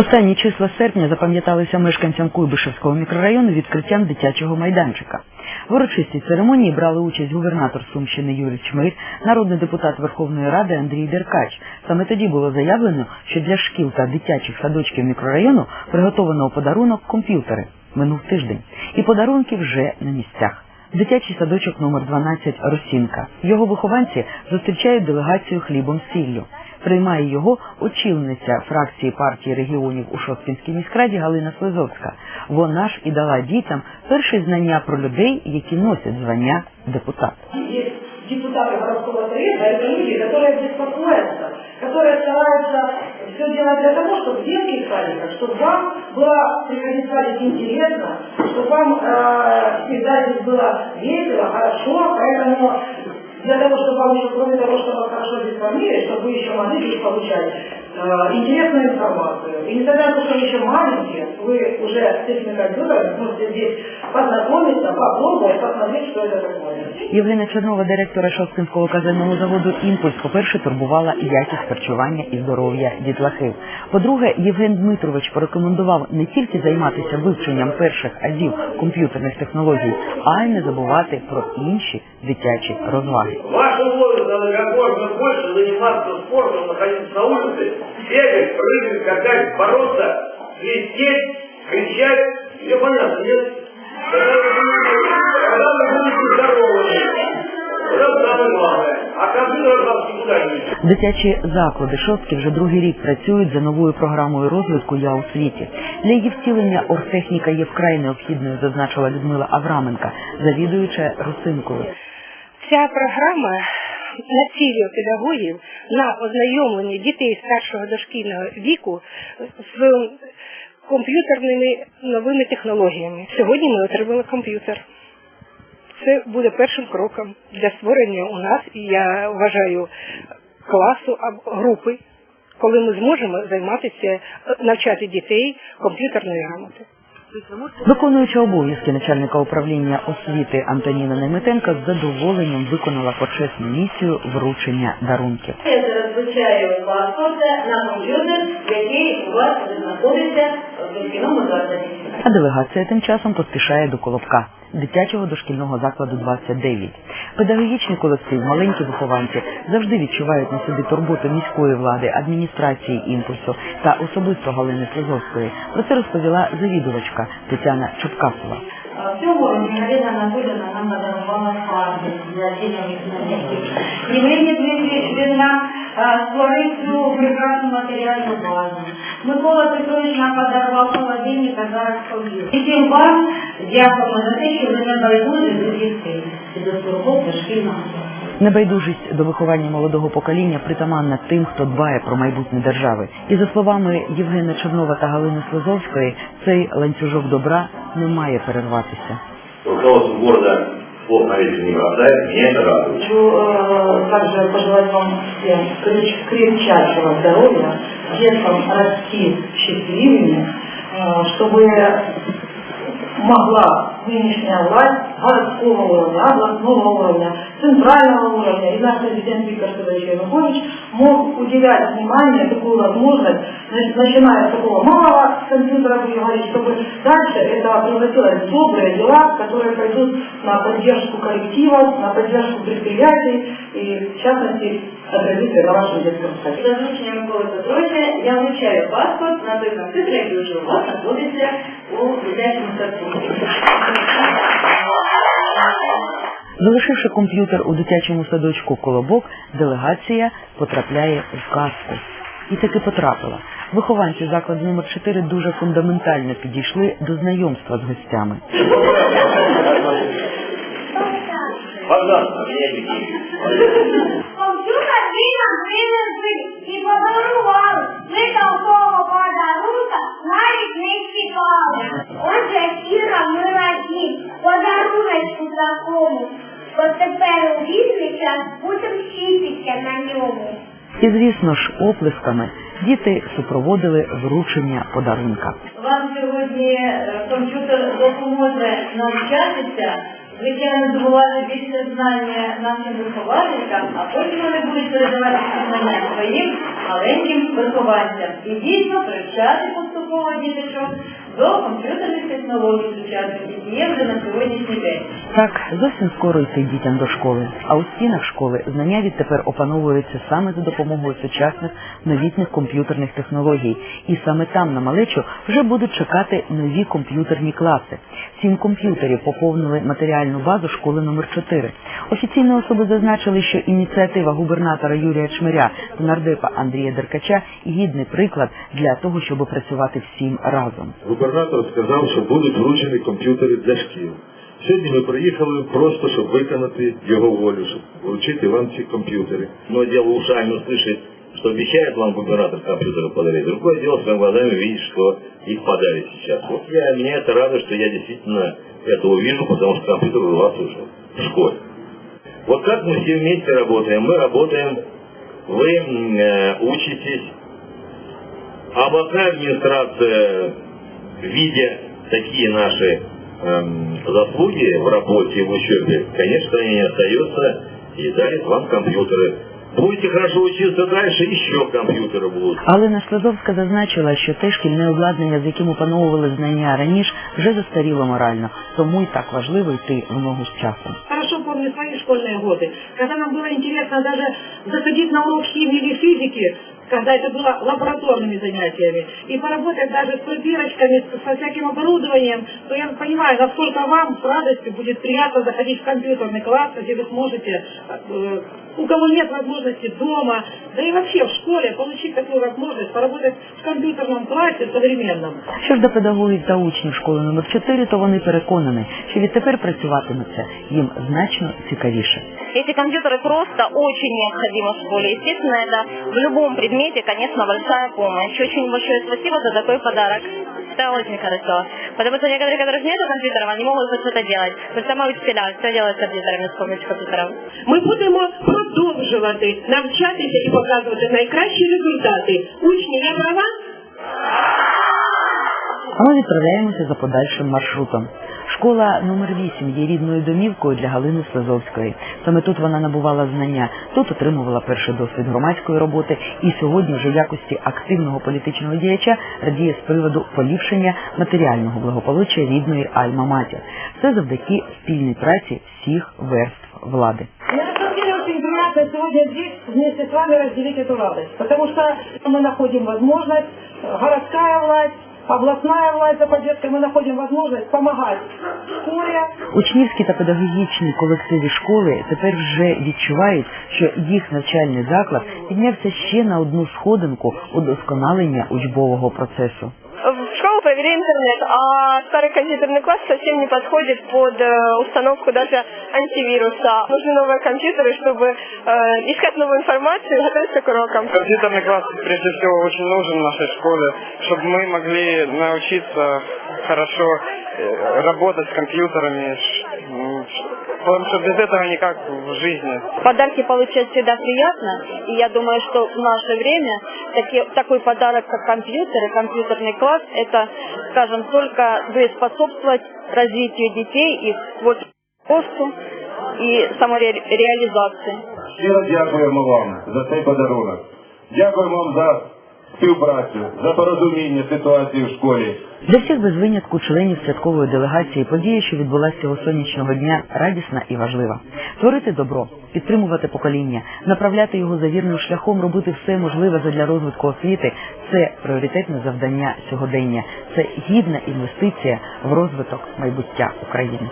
Останні числа серпня запам'яталися мешканцям Куйбишевського мікрорайону відкриттям дитячого майданчика. В урочистій церемонії брали участь губернатор Сумщини Юрій Чмир, народний депутат Верховної Ради Андрій Деркач. Саме тоді було заявлено, що для шкіл та дитячих садочків мікрорайону приготовано подарунок комп'ютери. Минув тиждень. І подарунки вже на місцях. Дитячий садочок номер 12 Росінка. Його вихованці зустрічають делегацію хлібом з сіллю Приймає його очільниця фракції партії регіонів у Шосткінській міськраді Галина Слизовська. Вона ж і дала дітям перші знання про людей, які носять звання депутат. Есть депутаты городского совета, это люди, которые беспокоятся, которые стараются все делать для того, чтобы в детских садиках, чтобы вам было приходить в садик интересно, чтобы вам э, всегда здесь было весело, хорошо, поэтому для того, чтобы вам еще, кроме того, что вас хорошо здесь кормили, чтобы вы еще могли здесь получать э, интересную информацию. И несмотря на то, что вы еще маленькие, вы уже с этими компьютерами сможете здесь познакомиться, попробовать, посмотреть, что это такое. Євгена Чернова, директора Шосткинського казенного заводу «Імпульс», по-перше, турбувала якість харчування і здоров'я дітлахів. По-друге, Євген Дмитрович порекомендував не тільки займатися вивченням перших азів комп'ютерних технологій, а й не забувати про інші дитячі розваги. Ваша воля надо как можно больше заниматься спортом, находиться на улице, бегать, прыгать, скакать, бороться, свистеть, кричать. Все понятно, нет? Когда вы будете здоровыми, это самое главное. А компьютер вам никуда не идет. Дитячі заклади шостки вже другий рік працюють за новою програмою розвитку Я у світі. Для її втілення оргтехніка є вкрай необхідною, зазначила Людмила Авраменка, завідуюча Русинкою. Ця програма націлює педагогів на ознайомлення дітей старшого дошкільного віку з комп'ютерними новими технологіями. Сьогодні ми отримали комп'ютер. Це буде першим кроком для створення у нас, я вважаю, класу або групи, коли ми зможемо займатися, навчати дітей комп'ютерної грамоти. Виконуюча обов'язки начальника управління освіти Антоніна Неметенка з задоволенням виконала почесну місію вручення дарунків. Я зараз паспорта на комп'ютер, який у вас знаходиться в дошкільному закладі. А делегація тим часом поспішає до Колобка, дитячого дошкільного закладу 29. Педагогічний колектив, маленькі вихованці завжди відчувають на собі турботу міської влади, адміністрації імпульсу та особисто Галини Слизовської. Про це розповіла завідувачка Тетяна Чупкасова. В цьому році Галина Анатоліївна нам подарувала фарби для дітей занятий. Євгеній Створив цю прекрасну матеріальну базу. Микола Петрович нам подарував холодильник, а зараз комп'ютер. І всім вам дякуємо за те, що ви не байдужі до дітей і до турбот дошкільного. Небайдужість до виховання молодого покоління притаманна тим, хто дбає про майбутнє держави. І за словами Євгена Чернова та Галини Слизовської, цей ланцюжок добра не має перерватися. Руководство города слов на ветер не бросает, меня это радует. Хочу э, также пожелать вам всем крепч- крепчайшего здоровья, деткам расти счастливыми, э, чтобы могла нынешняя власть городского уровня, областного уровня, центрального уровня и наш президент Виктор Федорович Янукович мог уделять внимание, такую возможность, нач- начиная с такого малого компьютера, будем говорить, чтобы дальше это превратилось в добрые дела, которые пойдут на поддержку коллективов, на поддержку предприятий и, в частности, отразится на вашем детском саде. За врученням Миколи Петровича я вручаю паспорт на той комп'ютер, який вже у вас знаходиться у дитячому садку. Залишивши комп'ютер у дитячому садочку Колобок, делегація потрапляє в казку. І таки потрапила. Вихованці закладу номер 4 дуже фундаментально підійшли до знайомства з гостями. Комп'ютер він нам принесли і подарували. Ми такого подарунка навіть не чекали. Отже, такому. Бо тепер у вільний час будемо вчитися на ньому. І, звісно ж, оплесками діти супроводили вручення подарунка. Вам сьогодні е, комп'ютер допоможе навчатися звичайно, здобували більше знання нашим вихователькам, а потім вони будуть передавати знання своїм маленьким вихованцям. І дійсно привчати поступово діточок до комп'ютерних технологій сучасних, є вже на сьогоднішній день. Так, зовсім скоро йти дітям до школи, а у стінах школи знання відтепер опановуються саме за допомогою сучасних новітніх комп'ютерних технологій. І саме там на малечу вже будуть чекати нові комп'ютерні класи. Сім комп'ютерів поповнили матеріальну базу школи номер 4 Офіційні особи зазначили, що ініціатива губернатора Юрія Чмиря та нардепа Андрія Деркача гідний приклад для того, щоб працювати всім разом. Губернатор сказав, що будуть вручені комп'ютери для шкіл. Сьогодні ми приїхали просто, щоб виконати його волю, щоб вручити вам ці комп'ютери. Одно дело ушами услышать, что обещает вам губернатор компьютеры подарить. Другое дело своими глазами видеть, что их подарят сейчас. Вот я, меня это радует, что я действительно это увижу, потому что компьютер у вас уже в школе. Вот как мы все вместе работаем? Мы работаем, вы м, э, учитесь, областная администрация, видя такие наши эм, заслуги в работе, в учебе, конечно, они не остается и дарит вам компьютеры. Будете хорошо учиться дальше, еще компьютеры будут. Алина Складовська зазначила, що те шкільне обладнання, з яким опановували знання раніше, вже застаріло морально, тому і так важливо йти в ногу з часом. Хорошо помню свои школьные годы, когда нам было интересно даже заходить на урок химии или физики, когда это было лабораторными занятиями, и поработать даже с пробирочками, со всяким оборудованием, то я понимаю, насколько вам с радостью будет приятно заходить в компьютерный класс, где вы сможете, э, у кого нет возможности дома, да и вообще в школе получить такую возможность поработать в компьютерном классе современном. Що ж до педагогів та учнів школи номер 4 то вони переконані, що відтепер працюватиметься їм значно цікавіше. Эти компьютеры просто очень необходимы в школе. Естественно, это в любом предмете, конечно, большая помощь. Очень большое спасибо за такой подарок. Это очень хорошо. Потому что некоторые, которые нет компьютеров, они могут хоть что-то делать. То есть сама учителя все делают с компьютерами, с помощью компьютеров. Ми будемо продовжувати навчатися і показувати найкращі результати. Учні, я права? А ми відправляємося за подальшим маршрутом. Школа номер 8 є рідною домівкою для Галини Слезовської. Саме тут вона набувала знання, тут отримувала перший досвід громадської роботи і сьогодні вже в якості активного політичного діяча радіє з приводу поліпшення матеріального благополуччя рідної Альма-Матір. Це завдяки спільній праці всіх верств влади. Мне на самом деле очень приятно сегодня здесь вместе с вами разделить эту радость, потому что мы находим возможность, э, городская власть, областная власть за поддержкой, мы находим возможность помогать школя. Учнівські та педагогічні колективи школи тепер вже відчувають, що їх навчальний заклад піднявся ще на одну сходинку удосконалення учбового процесу. Школу провели интернет, а старый компьютерный класс совсем не подходит под э, установку даже антивируса. Нужны новые компьютеры, чтобы э, искать новую информацию и готовиться к урокам. Компьютерный класс прежде всего очень нужен в нашей школе, чтобы мы могли научиться хорошо э, работать с компьютерами, потому что без этого никак в жизни. Подарки получать всегда приятно, и я думаю, что в наше время таки- такой подарок, как компьютер и компьютерный класс, это, скажем, только будет способствовать развитию детей, их творческому росту и самореализации. Щиро дякуємо вам за цей подарунок. Дякуємо вам за співпрацю, за порозуміння ситуації в школі. Для всіх без винятку членів святкової делегації подія, що відбулася цього сонячного дня, радісна і важлива. Творити добро, підтримувати покоління, направляти його за вірним шляхом, робити все можливе задля розвитку освіти це пріоритетне завдання сьогодення. Це гідна інвестиція в розвиток майбуття України.